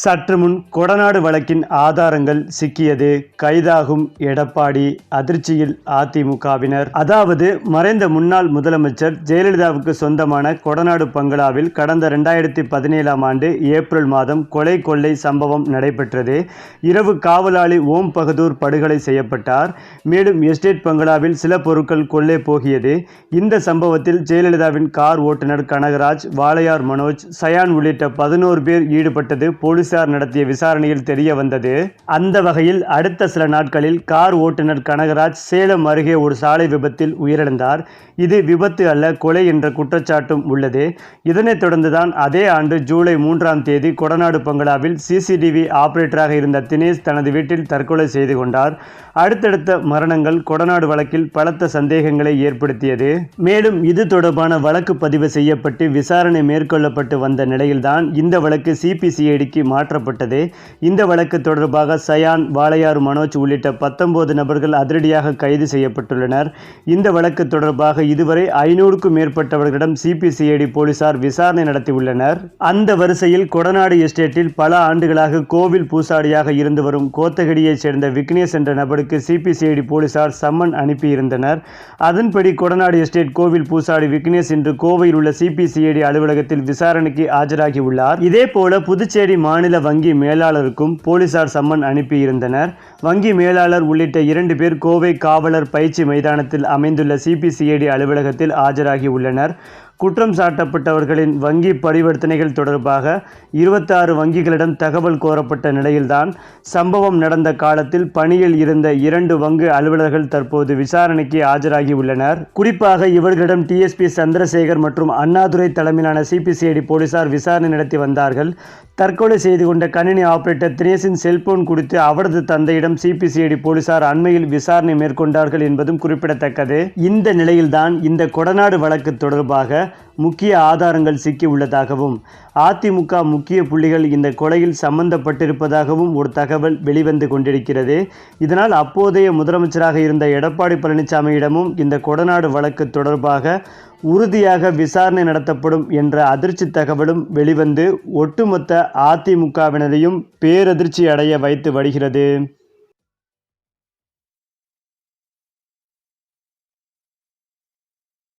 சற்று முன் கொடநாடு வழக்கின் ஆதாரங்கள் சிக்கியது. கைதாகும் எடப்பாடி அதிர்ச்சியில் அதிமுகவினர். அதாவது மறைந்த முன்னாள் முதலமைச்சர் ஜெயலலிதாவுக்கு சொந்தமான கொடநாடு பங்களாவில் கடந்த ரெண்டாயிரத்தி பதினேழாம் ஆண்டு ஏப்ரல் மாதம் கொலை கொள்ளை சம்பவம் நடைபெற்றது. இரவு காவலாளி ஓம் பகதூர் படுகொலை செய்யப்பட்டார். மேலும் எஸ்டேட் பங்களாவில் சில பொருட்கள் கொள்ளை போகியது. இந்த சம்பவத்தில் ஜெயலலிதாவின் கார் ஓட்டுநர் கனகராஜ் வாளையார் மனோஜ் சயான் உள்ளிட்ட பதினோரு பேர் ஈடுபட்டது போலீஸ் போலீசார் நடத்திய விசாரணையில் தெரிய வந்தது அந்த வகையில் அடுத்த சில நாட்களில் கார் ஓட்டுநர் கனகராஜ் சேலம் அருகே ஒரு சாலை விபத்தில் உயிரிழந்தார். இது விபத்து அல்ல கொலை என்ற குற்றச்சாட்டும் உள்ளது. இதனைத் தொடர்ந்துதான் அதே ஆண்டு ஜூலை மூன்றாம் தேதி கொடநாடு பங்களாவில் சிசிடிவி ஆபரேட்டராக இருந்த தினேஷ் தனது வீட்டில் தற்கொலை செய்து கொண்டார். அடுத்தடுத்த மரணங்கள் கொடநாடு வழக்கில் பலத்த சந்தேகங்களை ஏற்படுத்தியது. மேலும் இது தொடர்பான வழக்கு பதிவு செய்யப்பட்டு விசாரணை மேற்கொள்ளப்பட்டு வந்த நிலையில்தான் இந்த வழக்கு சிபிசிஐடிக்கு மாற்றப்பட்டது. இந்த வழக்கு தொடர்பாக சயான் வாளையார் மனோஜ் உள்ளிட்ட பத்தொன்பது நபர்கள் அதிரடியாக கைது செய்யப்பட்டுள்ளனர். இந்த வழக்கு தொடர்பாக இதுவரை ஐநூறுக்கும் மேற்பட்டவர்களிடம் சிபிசிஐடி போலீசார் விசாரணை நடத்தியுள்ளனர். அந்த வரிசையில் கொடநாடு எஸ்டேட்டில் பல ஆண்டுகளாக கோவில் பூசாரியாக இருந்து வரும் கோத்தகிரியைச் சேர்ந்த விக்னேஷ் என்ற நபருக்கு சிபிசிஐடி போலீசார் சம்மன் அனுப்பியிருந்தனர். அதன்படி கொடநாடு எஸ்டேட் கோவில் பூசாரி விக்னேஷ் இன்று கோவையில் உள்ள சிபிசிஐடி அலுவலகத்தில் விசாரணைக்கு ஆஜராகியுள்ளார் இதேபோல புதுச்சேரி மாநில வங்கி மேலாளருக்கும் போலீசார் சம்மன் அனுப்பியிருந்தனர். வங்கி மேலாளர் உள்ளிட்ட இரண்டு பேர் கோவை காவலர் பயிற்சி மைதானத்தில் அமைந்துள்ள சிபிசிஐடி அலுவலகத்தில் ஆஜராகி உள்ளனர். குற்றம் சாட்டப்பட்டவர்களின் வங்கி பரிவர்த்தனைகள் தொடர்பாக இருபத்தாறு வங்கிகளிடம் தகவல் கோரப்பட்ட நிலையில்தான் சம்பவம் நடந்த காலத்தில் பணியில் இருந்த இரண்டு வங்கி அலுவலர்கள் தற்போது விசாரணைக்கு ஆஜராகியுள்ளனர். குறிப்பாக இவர்களிடம் டிஎஸ்பி சந்திரசேகர் மற்றும் அண்ணாதுரை தலைமையிலான சிபிசிஐடி போலீசார் விசாரணை நடத்தி வந்தார்கள். தற்கொலை செய்து கொண்ட கணினி ஆபரேட்டர் தினேஷின் செல்போன் குறித்து அவரது தந்தையிடம் சிபிசிஐடி போலீசார் அண்மையில் விசாரணை மேற்கொண்டார்கள் என்பதும் குறிப்பிடத்தக்கது. இந்த நிலையில்தான் இந்த கொடநாடு வழக்கு தொடர்பாக முக்கிய ஆதாரங்கள் சிக்கியுள்ளதாகவும் அதிமுக முக்கிய புள்ளிகள் இந்த கொலையில் சம்பந்தப்பட்டிருப்பதாகவும் ஒரு தகவல் வெளிவந்து கொண்டிருக்கிறது. இதனால் அப்போதைய முதலமைச்சராக இருந்த எடப்பாடி பழனிசாமியிடமும் இந்த கொடநாடு வழக்கு தொடர்பாக உறுதியாக விசாரணை நடத்தப்படும் என்ற அதிர்ச்சி தகவலும் வெளிவந்து ஒட்டுமொத்த அதிமுகவினரையும் பேரதிர்ச்சி அடைய வைத்து வருகிறது.